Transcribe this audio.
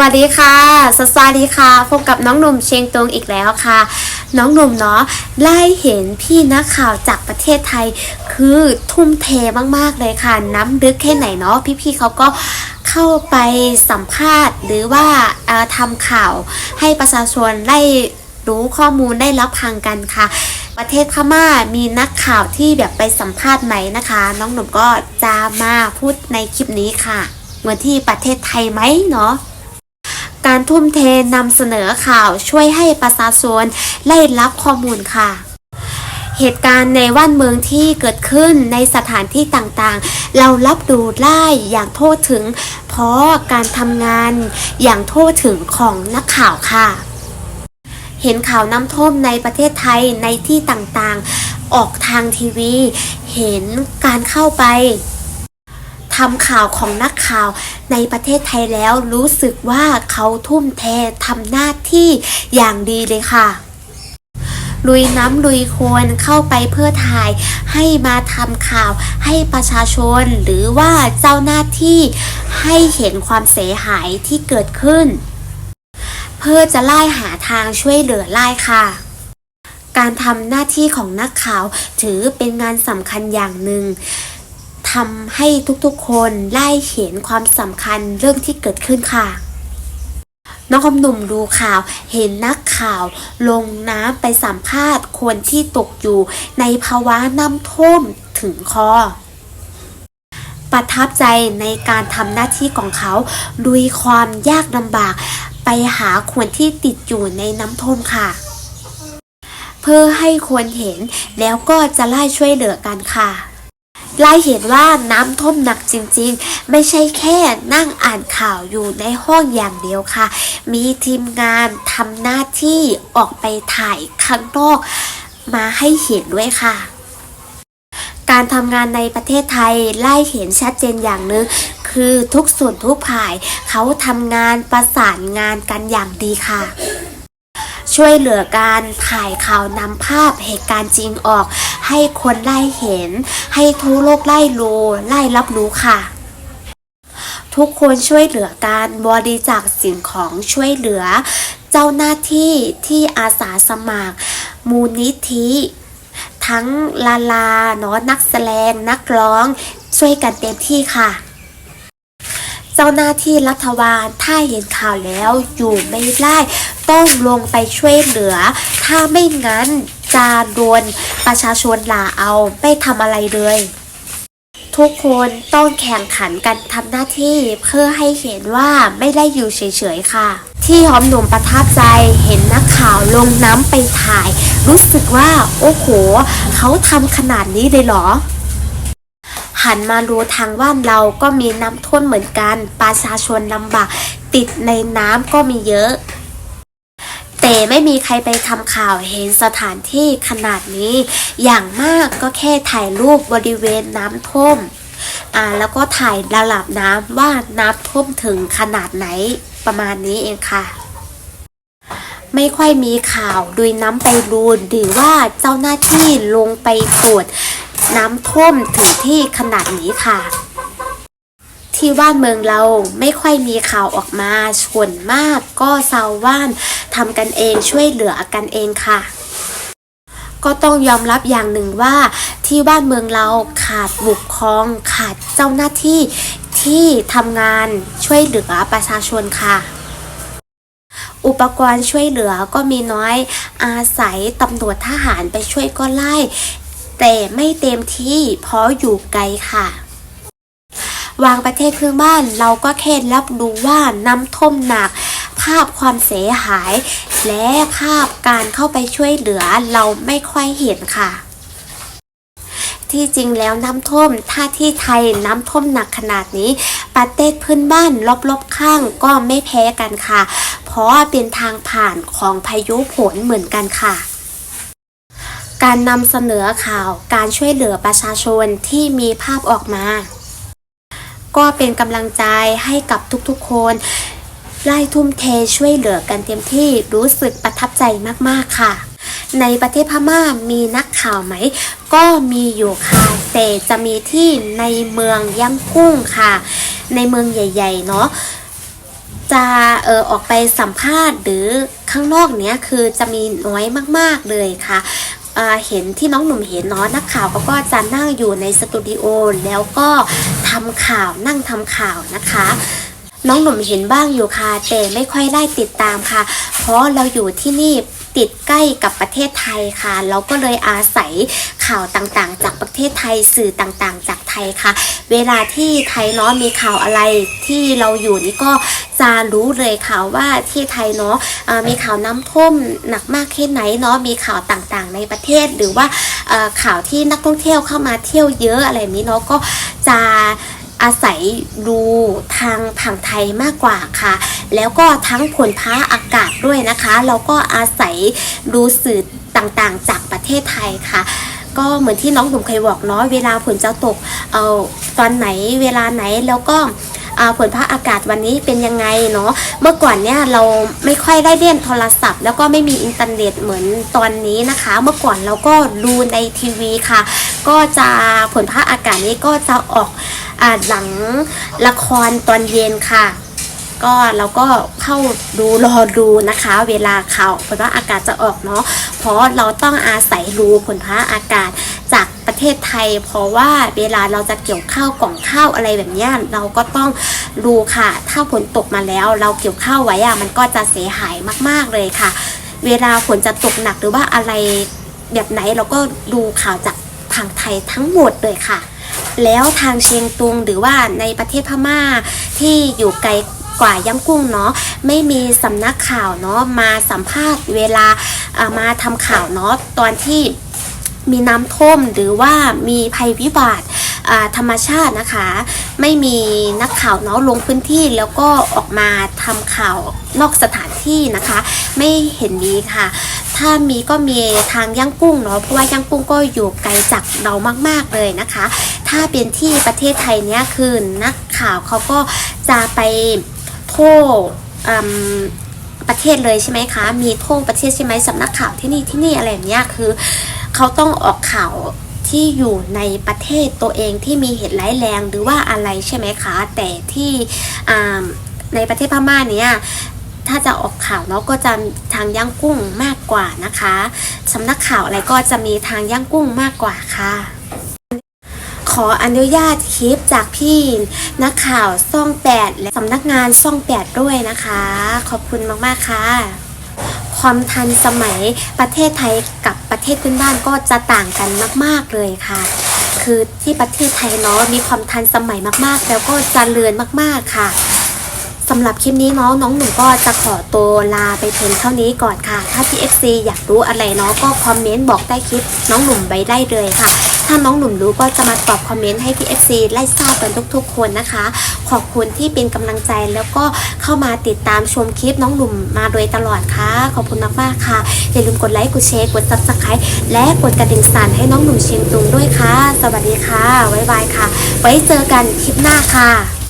วัสดีค่ะสวัสดีค่ะ พบกับน้องหนุ่มเชียงตงอีกแล้วค่ะ น้องหนุ่มเนาะไล่เห็นพี่นักข่าวจากประเทศไทย คือทุ่มเทมากๆเลยค่ะ น้ำลึกแค่ไหนเนาะพี่ๆเขาก็เข้าไปสัมภาษณ์ หรือว่าทำข่าวให้ประชาชนได้รู้ข้อมูลได้รับฟังกันค่ะ ประเทศพม่ามีนักข่าวที่แบบไปสัมภาษณ์ไหมนะคะ น้องหนุ่มก็จะมาพูดในคลิปนี้ค่ะ เหมือนที่ประเทศไทยไหมเนาะ การทุ่มเทนำเสนอข่าวช่วยให้ประชาชนได้รับข้อมูลค่ะ เหตุการณ์ในว่านเมืองที่เกิดขึ้นในสถานที่ต่างๆ เรารับดูได้อย่างโทษถึง เพราะการทำงานอย่างโทษถึงของนักข่าวค่ะ เห็นข่าวน้ำท่วมในประเทศไทยในที่ต่างๆ ออกทางทีวี เห็นการเข้าไป ทำข่าวของนักข่าวในประเทศไทยแล้วรู้สึกว่าเขาทุ่มเททำหน้าที่อย่างดีเลยค่ะ ลุยน้ำลุยโคลนเข้าไปเพื่อถ่าย ให้มาทำข่าวให้ประชาชนหรือว่าเจ้าหน้าที่ให้เห็นความเสียหายที่เกิดขึ้น เพื่อจะไล่หาทางช่วยเหลือไล่ค่ะการทำหน้าที่ของนักข่าวถือเป็นงานสำคัญอย่างหนึ่ง ทำให้ทุกๆคนได้เห็นความสำคัญเรื่องที่เกิดขึ้นค่ะ น้องคำหนุ่มดูข่าว เห็นนักข่าว ลงน้ำไปสัมภาษณ์คนที่ตกอยู่ในภาวะน้ำท่วมถึงคอประทับใจในการทำหน้าที่ของเขาด้วยความยากลำบาก ไปหาคนที่ติดอยู่ในน้ำท่วมค่ะ เพื่อให้คนเห็นแล้วก็จะไล่ช่วยเหลือกันค่ะ ไล่เห็นว่าน้ำท่วมหนักจริงๆ ไม่ใช่แค่นั่งอ่านข่าวอยู่ในห้องอย่างเดียวค่ะ มีทีมงานทำหน้าที่ออกไปถ่ายข้างนอก มาให้เห็นด้วยค่ะการทำงานในประเทศไทยไล่เห็นชัดเจนอย่างหนึ่งคือทุกส่วนทุกฝ่ายเขาทำงานประสานงานกันอย่างดีค่ะ ช่วยเหลือการถ่ายข่าวนำภาพเหตุการณ์จริงออก ให้คนได้เห็น ให้ทั่วโลกไล่รู้ไล่รับรู้ค่ะทุกคนช่วยเหลือการบริจาคสิ่งของช่วยเหลือ เจ้าหน้าที่ที่อาสาสมัคร มูลนิธิ ทั้งลาลาเนาะนักแสดงนักร้อง ช่วยกันเต็มที่ค่ะ เจ้าหน้าที่รัฐบาลถ้าเห็นข่าวแล้วอยู่ไม่ได้ ต้องลงไปช่วยเหลือ ถ้าไม่งั้นจะโดนประชาชนลาเอาไม่ทำอะไรเลยทุกคนต้องแข่งขันกันทำหน้าที่เพื่อให้เห็นว่าไม่ได้อยู่เฉยๆค่ะ ที่หอมหนุ่มประทับใจเห็นนักข่าวลงน้ำไปถ่าย รู้สึกว่า โอ้โห เขาทำขนาดนี้เลยเหรอ หันมาดูทางว่านเราก็มีน้ำท่วมเหมือนกัน ประชาชนลำบากติดในน้ำก็มีเยอะ ม่มีใครไปทำข่าวเห็นสถานที่ขนาดนี้ อย่างมากก็แค่ถ่ายรูปบริเวณน้ำท่วมอ่าแล้วก็ถ่ายระดับน้ำว่าน้ำท่วมถึงขนาดไหนประมาณนี้เองค่ะไม่ค่อยมีข่าวโดยน้ำไปรูนหรือว่าเจ้าหน้าที่ลงไปตรวจน้ำท่วมถึงที่ขนาดนี้ค่ะ ที่ว่านเมืองเราไม่ค่อยมีข่าวออกมาส่วนมากก็ชาวว่านทำกันเองช่วยเหลือกันเองค่ะ ก็ต้องยอมรับอย่างหนึ่งว่าที่บ้านเมืองเราขาดบุคคลองขาดเจ้าหน้าที่ที่ทำงานช่วยเหลือประชาชนค่ะอุปกรณ์ช่วยเหลือก็มีน้อยอาศัยตำรวจทหารไปช่วยก็ไล่ แต่ไม่เต็มที่เพราะอยู่ไกลค่ะ วางประเทศเพื่อนบ้าน เราก็แค่รับรู้ว่าน้ำท่วมหนัก ภาพความเสียหาย และภาพการเข้าไปช่วยเหลือเราไม่ค่อยเห็นค่ะที่จริงแล้วน้ำท่วม ถ้าที่ไทยน้ำท่วมหนักขนาดนี้ ประเทศเพื่อนบ้านรอบๆข้างก็ไม่แพ้กันค่ะ เพราะเป็นทางผ่านของพายุฝนเหมือนกันค่ะ การนำเสนอข่าวการช่วยเหลือประชาชนที่มีภาพออกมา ก็เป็นกำลังใจให้กับทุกๆคนไล่ทุ่มเทช่วยเหลือกันเต็มที่รู้สึกประทับใจมากๆค่ะ ในประเทศพม่ามีนักข่าวไหม ก็มีอยู่ค่ะแต่จะมีที่ในเมืองย่างกุ้งค่ะ ในเมืองใหญ่ ๆ เนาะจจะเออออกไปสัมภาษณ์หรือข้างนอกเนี้ยคือจะมีน้อยมากๆเลยค่ะ เห็นที่น้องหนุ่มเห็นเนาะนักข่าวเขาก็จะนั่งอยู่ในสตูดิโอแล้วก็ทำข่าวนั่งทำข่าวนะคะน้องหนุ่มเห็นบ้างอยู่ค่ะ แต่ไม่ค่อยได้ติดตามค่ะ เพราะเราอยู่ที่นี่ ติดใกล้กับประเทศไทยค่ะ เราก็เลยอาศัยข่าวต่างๆ จากประเทศไทยสื่อต่างๆ จากไทยค่ะ เวลาที่ไทยเนาะมีข่าวอะไรที่เราอยู่นี่ก็จะรู้เลยค่ะว่าที่ไทยเนาะมีข่าวน้ำท่วมหนักมากแค่ไหนเนาะมีข่าวต่างๆ ในประเทศหรือว่าข่าวที่นักท่องเที่ยวเข้ามาเที่ยวเยอะอะไรนี้เนาะก็จะ อาศัยดูทางผังไทยมากกว่าค่ะ แล้วก็ทั้งผลพ้าอากาศด้วยนะคะเราก็อาศัยดูสื่อต่างๆ จากประเทศไทยค่ะ ก็เหมือนที่น้องหนุ่มเคยบอกเนาะเวลาฝนจะตกเอ่อตอนไหนเวลาไหนแล้วก็อ่าผลพ้าอากาศวันนี้เป็นยังไงเนาะ เมื่อก่อนเนี่ยเราไม่ค่อยได้เล่นโทรศัพท์ แล้วก็ไม่มีอินเทอร์เน็ตเหมือนตอนนี้นะคะ เมื่อก่อนเราก็ดูในทีวีค่ะ ก็จะผลพ้าอากาศนี้ก็จะออก หลังละครตอนเย็นค่ะ ก็เราก็เข้าดูรอดูนะคะ เวลาข่าวผลว่าอากาศจะออกเนาะเพราะเราต้องอาศัยรู้ผลพ้าอากาศจากประเทศไทย เพราะว่าเวลาเราจะเกี่ยวข้าวกล่องข้าวอะไรแบบนี้เราก็ต้องรูค่ะ ถ้าฝนตกมาแล้วเราเกี่ยวข้าวไว้อะมันก็จะเสียหายมากๆเลยค่ะ เวลาฝนจะตกหนักหรือว่าอะไรแบบไหนเราก็ดูข่าวจากทางไทยทั้งหมดเลยค่ะ แล้วทางเชียงตุงหรือว่าในประเทศพม่าที่อยู่ไกลกว่าย่างกุ้งเนาะไม่มีสำนักข่าวเนาะมาสัมภาษณ์เวลาามาทำข่าวเนาะตอนที่มีน้ำท่วมหรือว่ามีภัยพิบัติธรรมชาตินะคะ ไม่มีนักข่าวเนาะลงพื้นที่แล้วก็ออกมาทำข่าวนอกสถานที่นะคะ ไม่เห็นมีค่ะ ถ้ามีก็มีทางย่างกุ้งเนาะเพราะว่าย่างกุ้งก็อยู่ไกลจากเรามาก ๆเลยนะคะ ถ้าเป็นที่ประเทศไทยเนี้ยคือนักข่าวเขาก็จะไปโทษอืมประเทศเลยใช่ไหมคะ มีโทษประเทศใช่ไหมสำนักข่าวที่นี่ที่นี่อะไรเนี้ยคือเขาต้องออกข่าวที่อยู่ในประเทศตัวเองที่มีเหตุร้ายแรงหรือว่าอะไรใช่ไหมคะ แต่ที่ในประเทศพม่าเนี้ยถ้าจะออกข่าวเนาะก็จะทางย่างกุ้งมากกว่านะคะสำนักข่าวอะไรก็จะมีทางย่างกุ้งมากกว่าค่ะ ขออนุญาตคลิปจากพี่นักข่าวซ่องแปดและสำนักงานซ่องแปดด้วยนะคะ ขอบคุณมากๆค่ะ ความทันสมัยประเทศไทยกับประเทศเพื่อนบ้านก็จะต่างกันมาก ๆเลยค่ะ คือที่ประเทศไทยเนาะมีความทันสมัยมากๆ แล้วก็เจริญมากๆค่ะสำหรับคลิปนี้เนาะน้องหนุ่มก็จะขอตัวลาไปเพียงเท่านี้ก่อนค่ะ ถ้าพี่ FC อยากรู้อะไรเนาะก็คอมเมนต์บอกใต้คลิปน้องหนุ่มไว้ได้เลยค่ะ ถ้าน้องหนุ่มรู้ก็จะมาตอบคอมเมนต์ให้พี่ FC ไล่ทราบกันทุกๆ คนนะคะ ขอบคุณที่เป็นกำลังใจแล้วก็เข้ามาติดตามชมคลิปน้องหนุ่มมาโดยตลอดค่ะ ขอบคุณมากๆค่ะ อย่าลืมกดไลค์กดแชร์กด subscribe และกดกระดิ่งสั่นให้น้องหนุ่มเชียงตุงด้วยค่ะ สวัสดีค่ะ บ๊ายบายค่ะ ไว้เจอกันคลิปหน้าค่ะ